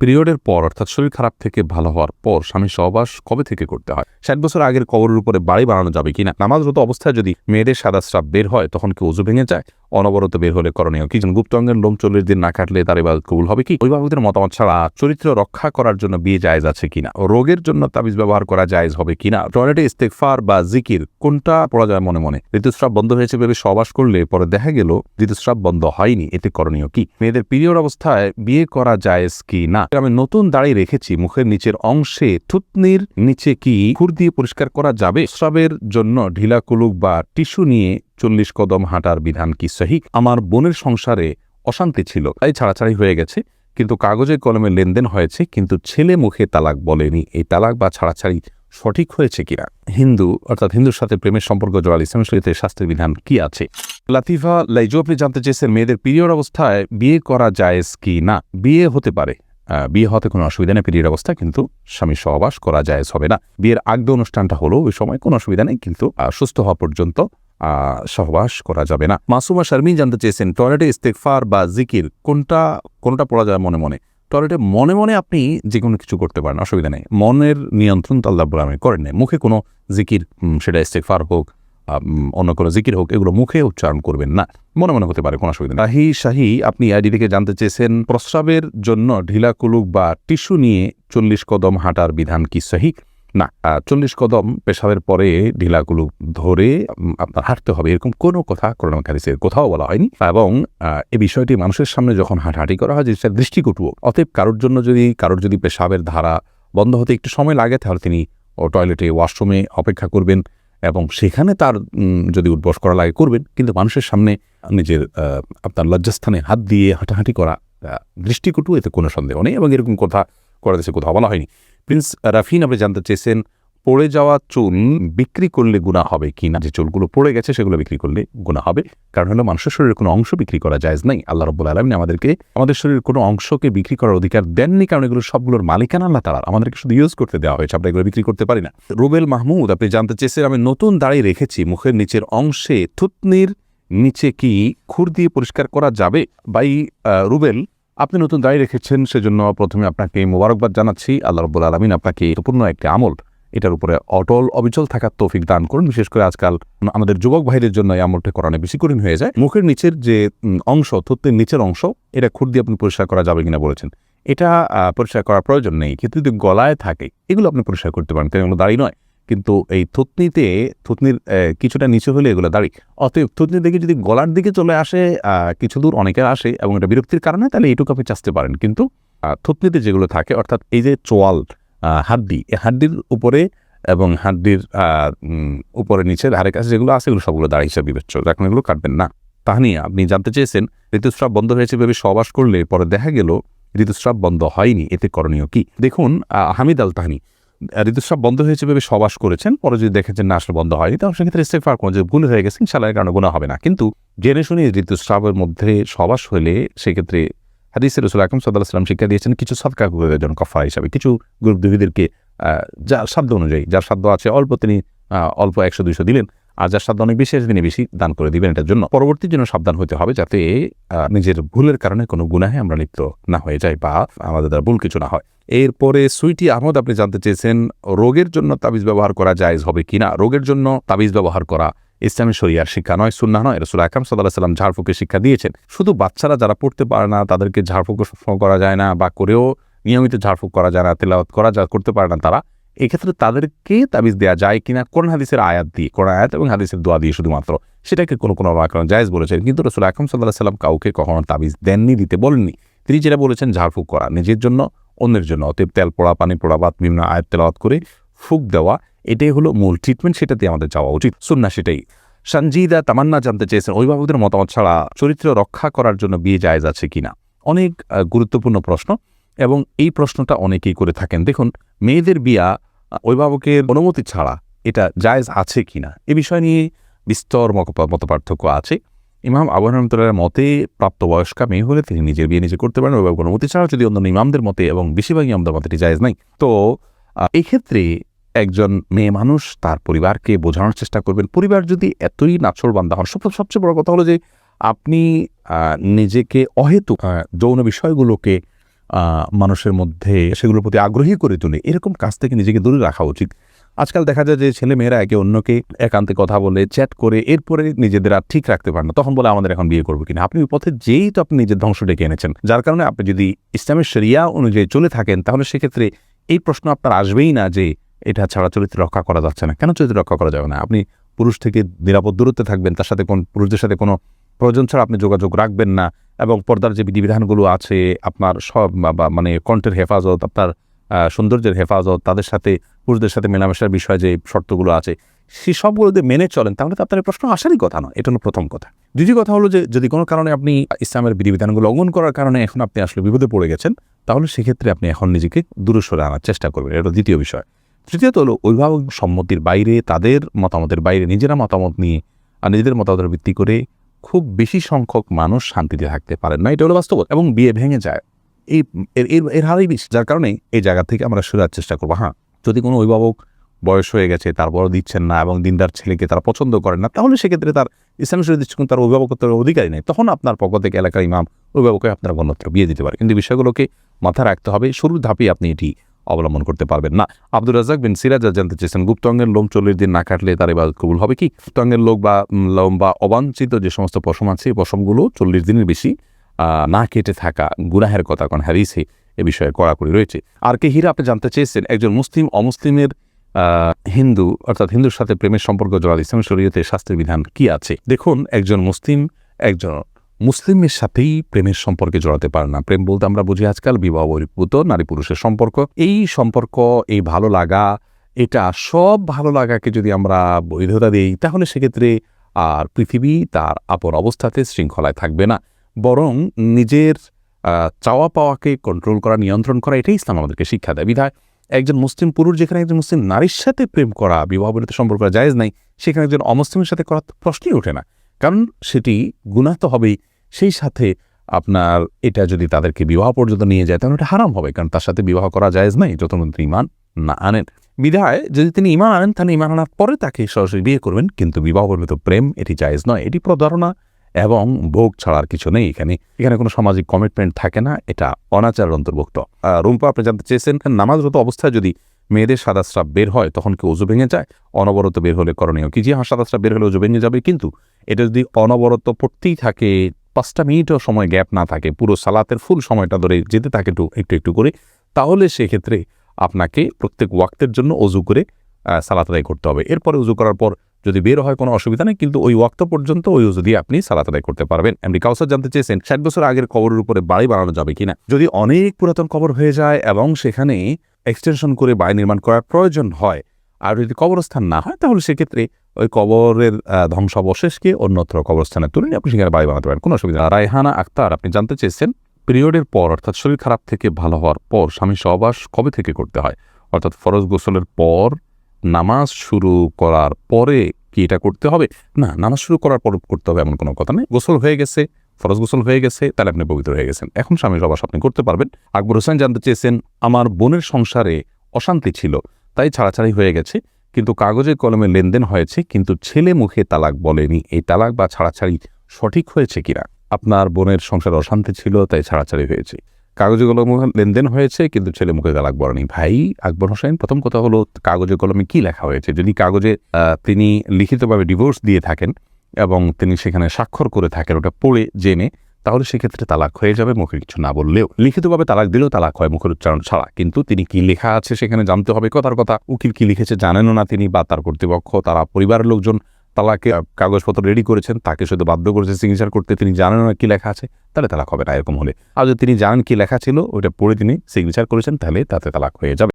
পিরিয়ডের পর, অর্থাৎ শরীর খারাপ থেকে ভালো হওয়ার পর স্বামী সহবাস কবে থেকে করতে হয়? ষাট বছর আগের কবরের উপরে বাড়ি বানানো যাবে কিনা? নামাজরত অবস্থায় যদি মেয়েদের সাদা স্রাব বের হয়, তখন কি উজু ভেঙে যায়? অনবরত বের হলে করণীয় কি? গুপ্তাঙ্গের লোম চল্লিশ দিন না কাটলে তার এবার কবুল হবে কি? অভিভাবকদের মতামত ছাড়া চরিত্র রক্ষা করার জন্য বিয়ে জায়েজ আছে কিনা রোগের জন্য তাবিজ ব্যবহার করা জায়েজ হবে কিনা টয়লেটে ইস্তেকফার বা জিকির কোনটা পড়া যায় মনে মনে? ঋতুস্রাব বন্ধ হয়েছে ভেবে সবাস করলে পরে দেখা গেল ঋতুস্রাব বন্ধ হয়নি। এতে করণীয় কি? মেয়েদের পিরিয়ড অবস্থায় বিয়ে করা জায়েজ কি না? আমি নতুন দাঁড়িয়ে রেখেছি, মুখের নিচের অংশে থুতনির নিচে কি খুর দিয়ে পরিষ্কার করা যাবে? স্রাবের জন্য ঢিলা কুলুক বা টিস্যু নিয়ে চল্লিশ কদম হাঁটার বিধান কি সহি? আমার বোনের সংসারে অশান্তি ছিল। তাই ছাড়াছাড়ি হয়ে গেছে। কিন্তু কাগজে কলমে লেনদেন হয়েছে, কিন্তু ছেলে মুখে তালাক বলেনি। এই তালাক বা ছাড়াছাড়ি সঠিক হয়েছে কিনা? হিন্দু, অর্থাৎ হিন্দুর সাথে প্রেমের সম্পর্ক জড়াল ইসলাম শরীরের শাস্ত্রের বিধান কি আছে? লাতিফা লাইজু, আপনি জানতে চেয়েছেন মেয়েদের পিরিয়ড অবস্থায় বিয়ে করা জায়েজ কি না? বিয়ে হতে পারে। বিয়ে হতে কোনো অসুবিধা নেই পিরিয়ড অবস্থা, কিন্তু স্বামী সহবাস করা জায়েজ হবে না। বিয়ের আগ্দ অনুষ্ঠানটা হলো ওই সময় কোনো অসুবিধা নেই, কিন্তু সুস্থ হওয়া পর্যন্ত সহবাস করা যাবে না। মাসুমা শারমিন জানতে চেয়েছেন, টয়লেটে ইস্তেকফার বা জিকির কোনটা কোনটা পড়া যায় মনে মনে? টয়লেটে মনে মনে আপনি যে কোনো কিছু করতে পারেন, অসুবিধা নেই। মনের নিয়ন্ত্রণ তো আমি করেন নাই। মুখে কোনো জিকির সেটা ইস্তেকফার হোক অন্য কোনো জিকির হোক, এগুলো মুখে উচ্চারণ করবেন না। মনে মনে হতে পারে, কোনো অসুবিধা নেই। শাহি শাহি, আপনি আইডি থেকে জানতে চেয়েছেন, প্রস্রাবের জন্য ঢিলা কুলুক বা টিস্যু নিয়ে চল্লিশ কদম হাঁটার বিধান কি সহি? না চল্লিশ কদম পেশাবের পরে ঢিলাগুলো ধরে আপনার হাঁটতে হবে। এরকম কোনো কথা করোনা কারিসের কোথাও বলা হয়নি। এবং এই বিষয়টি মানুষের সামনে যখন হাঁটাহাঁটি করা হয় যে সেটা দৃষ্টিকটু। অতএব কারোর জন্য যদি, কারোর যদি পেশাবের ধারা বন্ধ হতে একটু সময় লাগে, তাহলে তিনি ও টয়লেটে, ওয়াশরুমে অপেক্ষা করবেন এবং সেখানে তার যদি উদ্বস করা লাগে করবেন। কিন্তু মানুষের সামনে নিজের আপনার লজ্জাস্থানে হাত দিয়ে হাঁটাহাঁটি করা দৃষ্টিকটু, এতে কোনো সন্দেহ নেই এবং এরকম কথা করা দেশে কোথাও বলা হয়নি। প্রিন্স রাফিন, আপনি জানতে চেয়েছেন, পড়ে যাওয়া চুল বিক্রি করলে গুণা হবে কি না? যে চুলগুলো পড়ে গেছে, সেগুলো বিক্রি করলে গুণা হবে। কারণ হলো, মানুষের শরীরের কোনো অংশ বিক্রি করা যায় নাই। আল্লাহ রব্বুল আলমিন আমাদেরকে, আমাদের শরীরের কোনো অংশকে বিক্রি করার অধিকার দেননি। কারণ এগুলো সবগুলোর মালিকানা আল্লাহ তালার আমাদেরকে শুধু ইউজ করতে দেওয়া হয়েছে। আমরা এগুলো বিক্রি করতে পারি না। রুবেল মাহমুদ, আপনি জানতে চেয়েছেন, আমি নতুন দাঁড়িয়ে রেখেছি। মুখের নিচের অংশে থুতনির নিচে কি খুর দিয়ে পরিষ্কার করা যাবে? বাই রুবেল আপনি নতুন দাঁড়িয়ে রেখেছেন, সেজন্য প্রথমে আপনাকে মোবারকবাদ জানাচ্ছি। আল্লাহ রব্বুল আলমিন আপনাকে গুরুত্বপূর্ণ একটি আমল এটার উপরে অটল, অবিচল থাকার তৌফিক দান করুন। বিশেষ করে আজকাল আমাদের যুবক ভাইদের জন্য এই আমলটা করানো বেশি কঠিন হয়ে যায়। মুখের নিচের যে অংশ থুত্তের নিচের অংশ, এটা খুর দিয়ে আপনি পরিষ্কার করা যাবে কিনা বলেছেন। এটা পরিষ্কার করার প্রয়োজন নেই, কিন্তু যদি গলায় থাকে, এগুলো আপনি পরিষ্কার করতে পারেন। কারণ এগুলো দাড়ি নয়। কিন্তু এই থুতনিতে, থুতনির কিছুটা নিচে হলে এগুলো, দাড়ি। অতএব থুতনি দিকে যদি গলার দিকে চলে আসে কিছু দূর অনেকের আসে এবং এটা বিরক্তির কারণে, তাহলে এইটুকু আপনি চাচতে পারেন। কিন্তু থুতনিতে যেগুলো থাকে, অর্থাৎ এই যে চোয়াল হাড্ডি এই হাড্ডির উপরে এবং হাড্ডির উপরে নিচে ধারে কাছে যেগুলো আছে, এগুলো সবগুলো দাড়ি হিসাবে বিবেচ্য। এখন এগুলো কাটবেন না। তাহনি আপনি জানতে চেয়েছেন, ঋতুস্রাব বন্ধ হয়েছে ভেবে সহবাস করলে পরে দেখা গেল, ঋতুস্রাব বন্ধ হয়নি। এতে করণীয় কি? দেখুন হামিদ আল তাহানি ঋতুস্রাব বন্ধ হয়েছে ভেবে সবাস করেছেন। পরে যদি দেখেছেন না, আসলে বন্ধ হয়নি তাহলে সেক্ষেত্রে ইস্তেফার কোনো যে ভুল হয়ে গেছে ইনশাল্লাহ কারণে গুণা হবে না। কিন্তু জেনে শুনে ঋতুস্রাবের মধ্যে সবাস হলে সেক্ষেত্রে হাদিসের রসুল আকরম সাল্লাহ সাল্লাম শিক্ষা দিয়েছেন, কিছু সৎকা জন্য কফা হিসাবে। কিছু গ্রুপ দুহীদেরকে যার সাধ্য অনুযায়ী, যার সাধ্য আছে, অল্প তিনি অল্প একশো, দুইশো দিলেন। আর যার সাধ্য অনেক বেশি তিনি বেশি দান করে দিবেন এটার জন্য। পরবর্তীর জন্য সাবধান হতে হবে যাতে নিজের ভুলের কারণে কোনো গুনাহে আমরা লিপ্ত না হয়ে যাই বা আমাদের দ্বারা ভুল কিছু না হয়। এরপরে সুইটি আহমদ, আপনি জানতে চেয়েছেন, রোগের জন্য তাবিজ ব্যবহার করা জায়েজ হবে কিনা? রোগের জন্য তাবিজ ব্যবহার করা ইসলামী শরিয়ার শিক্ষা নয় সুন্না নয়। রসুল আকরাম সাল্লাহ সাল্লাম ঝাড়ফুঁকের শিক্ষা দিয়েছেন। শুধু বাচ্চারা যারা পড়তে পারে না, তাদেরকে ঝাড়ফুঁক করা যায় না বা করেও নিয়মিত ঝাড়ফুঁক করা যায় না, তেলাওয়াত করা যা করতে পারে না তারা। এক্ষেত্রে তাদেরকে তাবিজ দেওয়া যায় কিনা? কোন হাদিসের আয়াত দিয়ে, কোন আয়াত এবং হাদিসের দোয়া দিয়ে শুধুমাত্র? সেটাকে কোনো কোনো কারণ জায়েজ বলেছেন। কিন্তু রসুল আকরম সাল্লাহ সাল্লাম কাউকে কখনো তাবিজ দেননি, দিতে বলেননি। তিনি যেটা বলেছেন, ঝাড়ফুঁক করা, নিজের জন্য, অন্যের জন্য। অতএব তেল, পোড়া, পানি, পোড়া বা বিভিন্ন আয়াত তেলাওয়াত করে ফুক দেওয়া, এটাই হলো মূল ট্রিটমেন্ট সেটাতে আমাদের যাওয়া উচিত। সুন্না সেটাই। সঞ্জিদা তামান্না জানতে চেয়েছেন, অভিভাবকদের মতামত ছাড়া চরিত্র রক্ষা করার জন্য বিয়ে জায়েজ আছে কিনা? অনেক গুরুত্বপূর্ণ প্রশ্ন এবং এই প্রশ্নটা অনেকেই করে থাকেন। দেখুন, মেয়েদের বিয়া অভিভাবকের অনুমতি ছাড়া এটা জায়জ আছে কিনা? এ বিষয় নিয়ে বিস্তর মত পার্থক্য আছে। ইমাম আবু রহমতুল্লাহ মতে প্রাপ্তবয়স্কা মেয়ে হলে তিনি নিজের বিয়ে নিজে করতে পারেন অভিভাবক অনুমতি ছাড়া যদি অন্যান্য ইমামদের মতে এবং বেশিরভাগ ইমামদের মতে এটি জায়েজ নাই। তো এক্ষেত্রে একজন মেয়ে মানুষ তার পরিবারকে বোঝানোর চেষ্টা করবেন। পরিবার যদি এতই নাছর বান্ধা হন সব সবচেয়ে বড় কথা হলো যে আপনি নিজেকে অহেতুক আহ, যৌন বিষয়গুলোকে মানুষের মধ্যে সেগুলোর প্রতি আগ্রহী করে তোলে। এরকম কাজ থেকে নিজেকে দূরে রাখা উচিত। আজকাল দেখা যায় যে ছেলে মেয়েরা একে অন্যকে একান্তে কথা বলে, চ্যাট করে, এরপরে নিজেদের আর ঠিক রাখতে পারে না। তখন বলে, আমাদের এখন বিয়ে করব কিনা? আপনি পথে যেই তো আপনি নিজের ধ্বংস ডেকে এনেছেন। যার কারণে আপনি যদি ইসলামের শরিয়া অনুযায়ী চলে থাকেন, তাহলে সেক্ষেত্রে এই প্রশ্ন আপনার আসবেই না যে, এটা ছাড়া চরিত্র রক্ষা করা যাচ্ছে না। কেন চরিত্র রক্ষা করা যাবে না? আপনি পুরুষ থেকে নিরাপদ দূরত্বে থাকবেন, তার সাথে কোন পুরুষদের সাথে কোনো প্রয়োজন ছাড়া আপনি যোগাযোগ রাখবেন না এবং পর্দার যে বিধিবিধানগুলো আছে, আপনার সব মানে কণ্ঠের হেফাজত, আপনার সৌন্দর্যের হেফাজত, তাদের সাথে, পুরুষদের সাথে মেলামেশার বিষয়ে যে শর্তগুলো আছে সেই সবগুলো যদি মেনে চলেন, তাহলে তো আপনার প্রশ্ন আসারই কথা নয়। এটা হলো প্রথম কথা। দ্বিতীয় কথা হলো যে, যদি কোনো কারণে আপনি ইসলামের বিধিবিধানগুলো লঙ্ঘন করার কারণে এখন আপনি আসলে বিপদে পড়ে গেছেন, তাহলে সেক্ষেত্রে আপনি এখন নিজেকে দূরে সরে আনার চেষ্টা করবেন। এটা দ্বিতীয় বিষয়। তৃতীয়ত হলো অভিভাবক সম্মতির বাইরে, তাদের মতামতের বাইরে, নিজেরা মতামত নিয়ে, আর নিজেদের মতামতের ভিত্তি করে খুব বেশি সংখ্যক মানুষ শান্তিতে থাকতে পারেন না, এটা হলো বাস্তব এবং বিয়ে ভেঙে যায়। এই, এর, এর- হারেই বেশি, যার কারণে এই জায়গা থেকে আমরা সরার চেষ্টা করব। হ্যাঁ যদি কোনো অভিভাবক বয়স হয়ে গেছে, তারপরও দিচ্ছেন না এবং দিনদার ছেলেকে তারা পছন্দ করেন না, তাহলে সেক্ষেত্রে তার ইসলাম শরীর দৃষ্টিকোণ তার অভিভাবকত্বের অধিকারী নেই। তখন আপনার পক্ষ থেকে এলাকার ইমাম, অভিভাবককে আপনার গণত্র বিয়ে দিতে পারে। কিন্তু বিষয়গুলোকে মাথায় রাখতে হবে, শুরুর ধাপেই আপনি এটি অবলম্বন করতে পারবেন না। আব্দুর রাজাক বিন সিরাজ জানতে চেয়েছেন গুপ্তাঙ্গের লোম চল্লিশ দিন না কাটলে তার এবার কবুল হবে কি? গুপ্তাঙ্গের লোক বা লোম বা অবাঞ্ছিত যে সমস্ত পশম আছে পশমগুলো চল্লিশ দিনের বেশি না কেটে থাকা গুনাহের কথা কারণ হ্যারিসে এ বিষয়ে কড়াকড়ি রয়েছে। আর কে হিরা, আপনি জানতে চেয়েছেন, একজন মুসলিম অমুসলিমের হিন্দু, অর্থাৎ হিন্দুর সাথে প্রেমের সম্পর্ক জড়াল ইসলাম শরীয়তে শাস্ত্রের বিধান কি আছে? দেখুন, একজন মুসলিম, একজন মুসলিমের সাথেই প্রেমের সম্পর্কে জড়াতে পারে না। প্রেম বলতে আমরা বুঝি আজকাল বিবাহ বহির্ভূত, নারী পুরুষের সম্পর্ক। এই সম্পর্ক, এই ভালো লাগা, এটা সব ভালো লাগাকে যদি আমরা বৈধতা দিই, তাহলে সেক্ষেত্রে আর পৃথিবী তার আপন অবস্থাতে শৃঙ্খলায় থাকবে না। বরং নিজের চাওয়া পাওয়াকে কন্ট্রোল করা, নিয়ন্ত্রণ করা, এটাই ইসলাম আমাদেরকে শিক্ষা দেয়। বিধায় একজন মুসলিম পুরুষ যেখানে একজন মুসলিম নারীর সাথে প্রেম করা, বিবাহ বহির্ভূত সম্পর্ক জায়েজ নাই, সেখানে একজন অমুসলিমের সাথে করা প্রশ্নই ওঠে না। কারণ সেটি গুনাহ তো হবেই। সেই সাথে আপনার এটা যদি তাদেরকে বিবাহ পর্যন্ত নিয়ে যায়, তাহলে এটা হারাম হবে, কারণ তার সাথে বিবাহ করা জায়েজ নাই, যতক্ষণ তিনি ইমান না আনেন। বিধায় যদি তিনি ইমান আনেন, তাহলে ইমান আনার পরে তাকে সরাসরি বিয়ে করবেন, কিন্তু বিবাহ পর্যন্ত প্রেম, এটি জায়েজ নয়, এটি প্রতারণা এবং ভোগ ছাড়ার কিছু নেই এখানে। এখানে কোনো সামাজিক কমিটমেন্ট থাকে না, এটা অনাচার অন্তর্ভুক্ত। রুম্পা, আপনি জানতে চেয়েছেন, নামাজরত অবস্থায় যদি মেয়েদের সাদা স্রাব বের হয়, তখন কি উজু ভেঙে যায়? অনবরত বের হলে করণীয় কি? যে হ্যাঁ সাদা স্রাব বের হলে উজু ভেঙে যাবে, কিন্তু এটা যদি অনবরত পড়তেই থাকে পাঁচটা মিনিটও সময় গ্যাপ না থাকে, পুরো সালাতের ফুল সময়টা ধরে যেতে থাকে একটু একটু একটু করে, তাহলে সেক্ষেত্রে আপনাকে প্রত্যেক ওয়াক্তের জন্য অজু করে সালাত আদায় করতে হবে। এরপরে উজু করার পর যদি বের হয় কোনো অসুবিধা নেই, কিন্তু ওই ওয়াক্ত পর্যন্ত ওই উজু দিয়ে আপনি সালাত আদায় করতে পারবেন। এমনি কাউসার জানতে চেয়েছেন, ষাট বছর আগের কবরের উপরে বাড়ি বানানো যাবে কিনা? যদি অনেক পুরাতন কবর হয়ে যায় এবং সেখানে এক্সটেনশন করে বাড়ি নির্মাণ করার প্রয়োজন হয়, আর যদি কবরস্থান না হয়, তাহলে সেক্ষেত্রে ওই কবরের ধ্বংসাবশেষকে অন্যত্র কবরস্থানে তুলে আপনি সেখানে বাড়ি বানাতে পারেন। কোনো অসুবিধা নেই। রায়হানা আক্তার, আপনি জানতে চেয়েছেন, পিরিয়ডের পর, অর্থাৎ শরীর খারাপ থেকে ভালো হওয়ার পর, স্বামী সহবাস কবে থেকে করতে হয়? অর্থাৎ ফরজ গোসলের পর, নামাজ শুরু করার পরে কি এটা করতে হবে? না, নামাজ শুরু করার পর করতে হবে এমন কোনো কথা নেই। গোসল হয়ে গেছে, ফরজ গোসল হয়ে গেছে, তাহলে আপনি পবিত্র হয়ে গেছেন। এখন স্বামী সহবাস আপনি করতে পারবেন। আকবর হোসেন জানতে চেয়েছেন, আমার বোনের সংসারে অশান্তি ছিল, তাই ছাড়াছাড়ি হয়ে গেছে। কিন্তু কাগজে কলমে লেনদেন হয়েছে, কিন্তু ছেলে মুখে তালাক বলেনি। এই তালাক বা ছাড়াছাড়ি সঠিক হয়েছে কিনা? আপনার বোনের সংসার অশান্তি ছিল, তাই ছাড়াছাড়ি হয়েছে। কাগজে কলমে লেনদেন হয়েছে, কিন্তু ছেলে মুখে তালাক বলেনি। ভাই, আকবর হোসেন, প্রথম কথা হলো কাগজে কলমে কি লেখা হয়েছে? যদি কাগজে তিনি লিখিতভাবে ডিভোর্স দিয়ে থাকেন এবং তিনি সেখানে স্বাক্ষর করে থাকেন, ওটা পড়ে, জেনে তাহলে সেক্ষেত্রে তালাক হয়ে যাবে, মুখে কিছু না বললেও। লিখিতভাবে তালাক দিলেও তালাক হয় মুখের উচ্চারণ ছাড়া। কিন্তু তিনি কি লেখা আছে সেখানে জানতে হবে কথার কথা। উকিল কি লিখেছে জানেনও না তিনি বা তার কর্তৃপক্ষ, তারা পরিবারের লোকজন তালাকে কাগজপত্র রেডি করেছেন, তাকে শুধু বাধ্য করেছে সিগনেচার করতে। তিনি জানেন না কি লেখা আছে, তাহলে তালাক হবে না এরকম হলে। আর যদি তিনি জানেন কি লেখা ছিল, ওইটা পড়ে তিনি সিগনেচার করেছেন, তাহলে তাতে তালাক হয়ে যাবে।